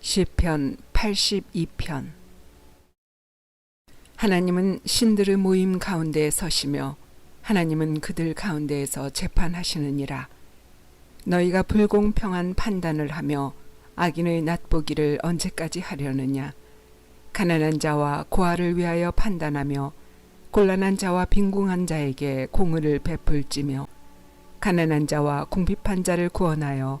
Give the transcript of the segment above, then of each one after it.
시편 82편. 하나님은 신들의 모임 가운데에 서시며 하나님은 그들 가운데에서 재판하시느니라. 너희가 불공평한 판단을 하며 악인의 낫보기를 언제까지 하려느냐? 가난한 자와 고아를 위하여 판단하며 곤란한 자와 빈궁한 자에게 공의를 베풀지며 가난한 자와 궁핍한 자를 구원하여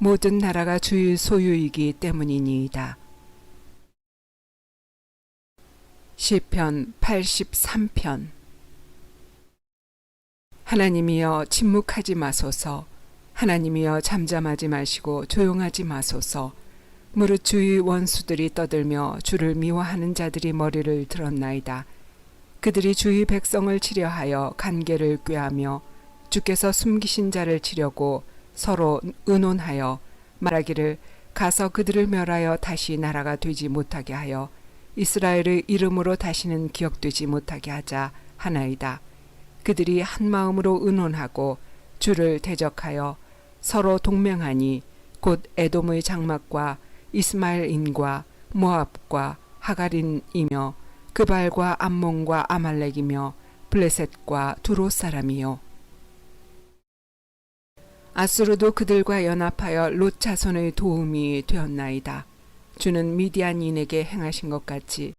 모든 나라가 주의 소유이기 때문이니이다. 시편 83편. 하나님이여 침묵하지 마소서. 하나님이여 잠잠하지 마시고 조용하지 마소서. 무릇 주의 원수들이 떠들며 주를 미워하는 자들이 머리를 들었나이다. 그들이 주의 백성을 치려하여 간계를 꾀하며 주께서 숨기신 자를 치려고 서로 의논하여 말하기를 가서 그들을 멸하여 다시 나라가 되지 못하게 하여 이스라엘의 이름으로 다시는 기억되지 못하게 하자 하나이다. 그들이 한 마음으로 의논하고 주를 대적하여 서로 동맹하니 곧 에돔의 장막과 이스마엘인과 모압과 하가린이며 그발과 암몬과 아말렉이며 블레셋과 두로 사람이요 아수르도 그들과 연합하여 롯 자손의 도움이 되었나이다. 주는 미디안인에게 행하신 것 같이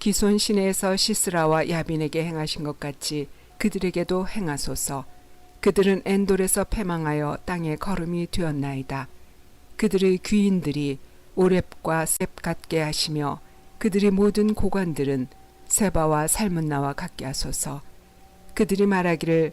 기손 시내에서 시스라와 야빈에게 행하신 것 같이 그들에게도 행하소서. 그들은 엔돌에서 패망하여 땅에 걸음이 되었나이다. 그들의 귀인들이 오랩과 셉 같게 하시며 그들의 모든 고관들은 세바와 살문나와 같게 하소서. 그들이 말하기를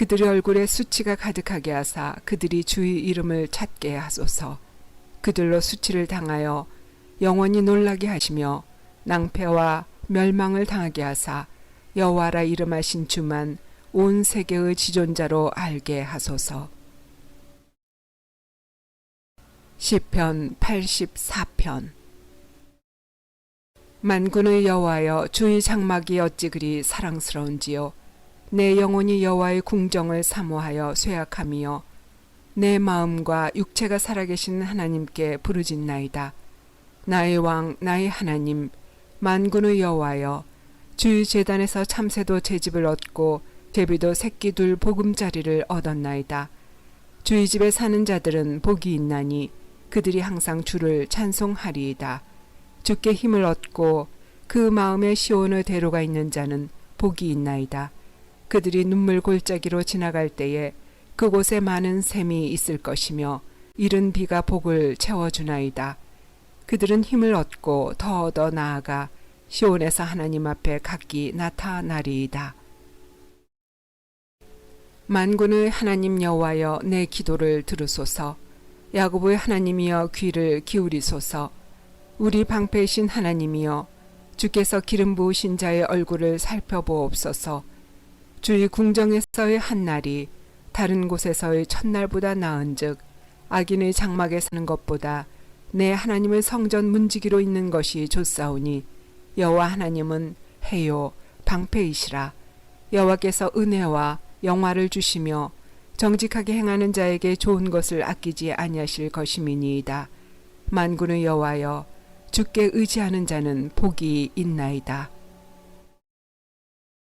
그들의 얼굴에 수치가 가득하게 하사 그들이 주의 이름을 찾게 하소서. 그들로 수치를 당하여 영원히 놀라게 하시며 낭패와 멸망을 당하게 하사 여호와라 이름하신 주만 온 세계의 지존자로 알게 하소서. 시편 84편 만군의 여호와여 주의 장막이 어찌 그리 사랑스러운지요 내 영혼이 여호와의 궁정을 사모하여 쇠약함이요. 내 마음과 육체가 살아계신 하나님께 부르짖나이다. 나의 왕 나의 하나님 만군의 여호와여 주의 재단에서 참새도 제집을 얻고 제비도 새끼 둘 보금자리를 얻었나이다. 주의 집에 사는 자들은 복이 있나니 그들이 항상 주를 찬송하리이다. 주께 힘을 얻고 그 마음에 시온의 대로가 있는 자는 복이 있나이다 그들이 눈물 골짜기로 지나갈 때에 그곳에 많은 샘이 있을 것이며 이른 비가 복을 채워주나이다. 그들은 힘을 얻고 더 얻어 나아가 시온에서 하나님 앞에 각기 나타나리이다. 만군의 하나님 여호와여 내 기도를 들으소서. 야곱의 하나님이여 귀를 기울이소서. 우리 방패이신 하나님이여 주께서 기름 부으신 자의 얼굴을 살펴보옵소서. 주의 궁정에서의 한 날이 다른 곳에서의 첫날보다 나은즉 악인의 장막에 사는 것보다 내 하나님의 성전 문지기로 있는 것이 좋사오니 여호와 하나님은 해요 방패이시라. 여호와께서 은혜와 영화를 주시며 정직하게 행하는 자에게 좋은 것을 아끼지 아니하실 것임이니이다. 만군의 여호와여 주께 의지하는 자는 복이 있나이다